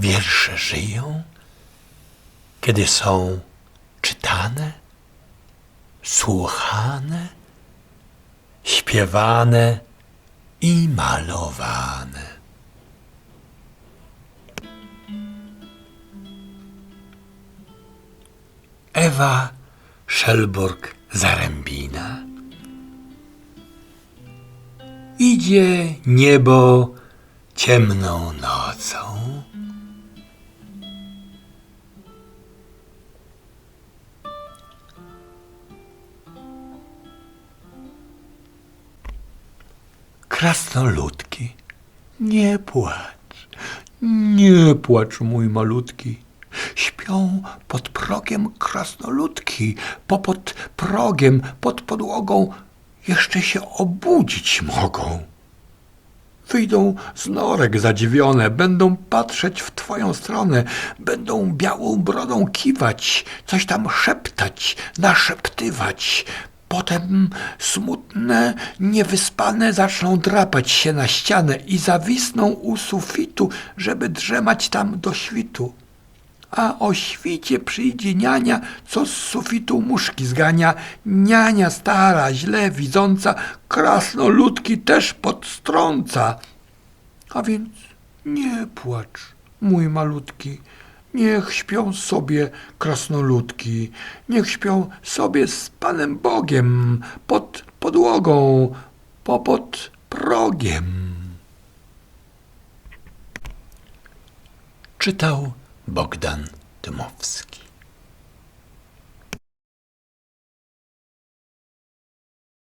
wiersze żyją, kiedy są czytane, słuchane, śpiewane i malowane. Ewa Szelborg-Zarębina Idzie niebo ciemną nocą. Krasnoludki, nie płacz, nie płacz, mój malutki. Śpią pod progiem krasnoludki, po pod progiem, pod podłogą jeszcze się obudzić mogą. Wyjdą z norek zadziwione, będą patrzeć w twoją stronę, będą białą brodą kiwać, coś tam szeptać, naszeptywać. Potem smutne, niewyspane zaczną drapać się na ścianę i zawisną u sufitu, żeby drzemać tam do świtu. A o świcie przyjdzie niania, co z sufitu muszki zgania. Niania stara, źle widząca, krasnoludki też podstrąca. A więc nie płacz, mój malutki. Niech śpią sobie krasnoludki, niech śpią sobie z Panem Bogiem pod podłogą, popod progiem. Czytał Bogdan Dmowski.